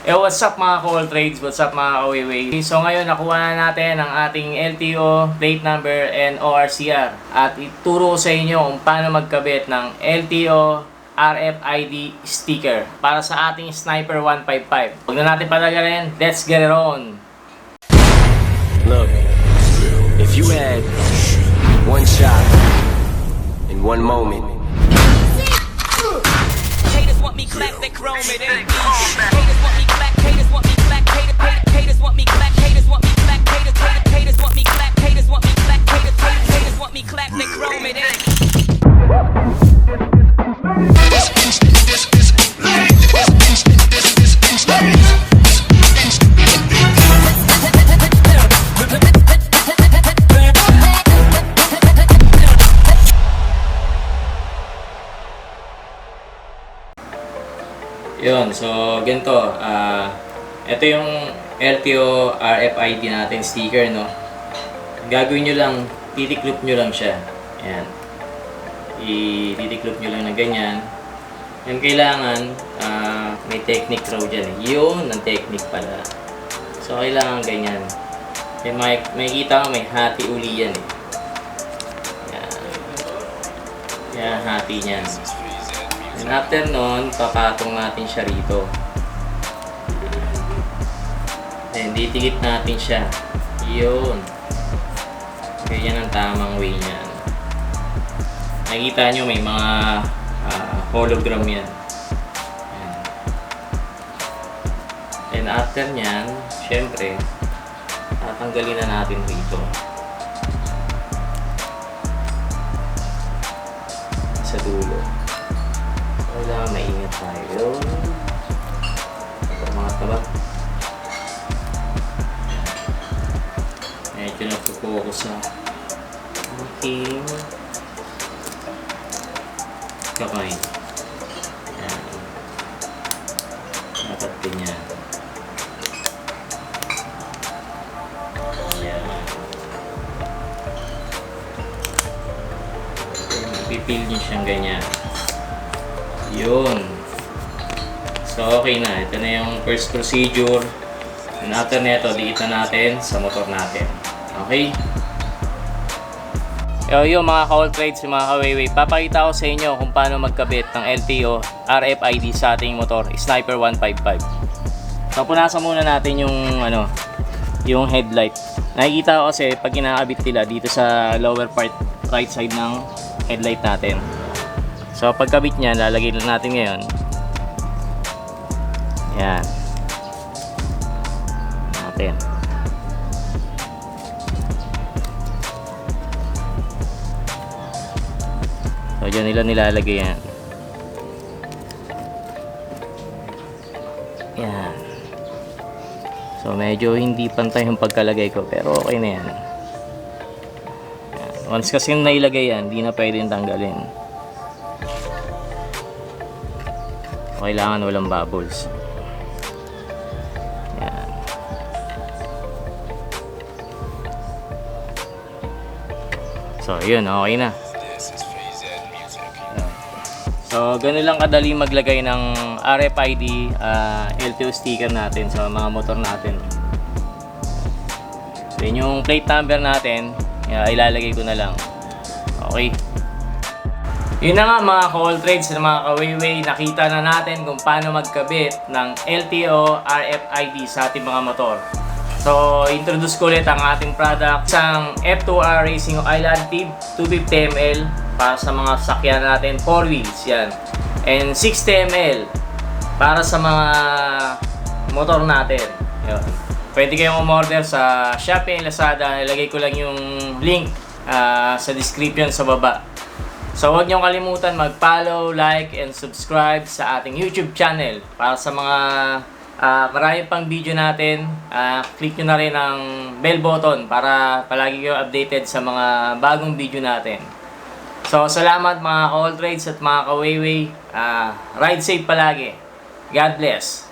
Eh, what's up mga call trades? What's up mga kawiwi? So ngayon nakuha na natin ang ating LTO, plate number, and ORCR. At ituro ko sa inyo kung paano magkabit ng LTO RFID sticker para sa ating Sniper 155. Huwag na natin patagalin, let's get it on! Look, if you had one shot in one moment, Haters want me clap, they chrome it ain't me. Haters want me want me clap, haters want me clap, haters, haters, haters want me clap, haters want me clap, haters, haters, haters want me clap, they chrome it. Ain't Yun, so ganito, ah ito yung LTO RFID natin sticker, no? Gagawin nyo lang, titiklop nyo lang siya. Ayan. I-titiklop nyo lang ng ganyan. Yung kailangan, ah, may technique raw dyan. eh. Yun, ang technique pala. So, kailangan ganyan. May, may, makikita mo, may hati uli yan eh. Yan. Yan, hati niyan. And after nun, papatong natin siya rito. Then, didikit natin siya. Yun. Ganyan ang tamang way niyan. Nakikita nyo may mga ah, hologram yan. Ayan. And after nyan, syempre, tatanggalin na natin rito. Sa dulo. Kailangan maingat tayo. Nagpo-focus sa aking kamay. Yan. Dapat ganyan. Yan. Pipil niyo siyang ganyan. Yun. So, okay na. Ito na yung first procedure. And after neto, diit na natin sa motor natin. Okay? Yo, yo mga ka-all trades, mga ka-wayway, papakita ko sa inyo kung paano magkabit ng LTO RFID sa ating motor, Sniper 155. So, punasan muna natin yung, ano, yung headlight. Nakikita ko kasi pag kinakabit nila dito sa lower part, right side ng headlight natin. So, pagkabit niya, lalagay natin ngayon. Yan. Natin. So, dyan nila nilalagay yan. Yan. So, medyo hindi pantay yung pagkalagay ko, pero okay na yan. Yan. Once kasi nailagay yan, hindi na pwedeng tanggalin. Kailangan walang bubbles. So, yun, okay na. So, ganun lang kadali maglagay ng RFID ah, LTO sticker natin sa mga motor natin. So, yun yung plate number natin, yeah, ilalagay ko na lang. Okay. Yun na nga mga call trades na mga kawayway, nakita na natin kung paano magkabit ng LTO RFID sa ating mga motor. So, introduce ko ulit ang ating product, isang F2R Racing Oil Additive 250ml para sa mga sakyan natin, 4 wheels yan. And 60ml para sa mga motor natin. Yun. Pwede kayong umorder sa Shopee and Lazada. Nilagay ko lang yung link ah, sa description sa baba. So huwag niyong kalimutan mag-follow, like, and subscribe sa ating YouTube channel para sa mga ah, marami pang video natin. ah, click nyo na rin ang bell button para palagi kayo updated sa mga bagong video natin. So salamat mga ka-all trades at mga ka-wayway. Ah, ride safe palagi. God bless.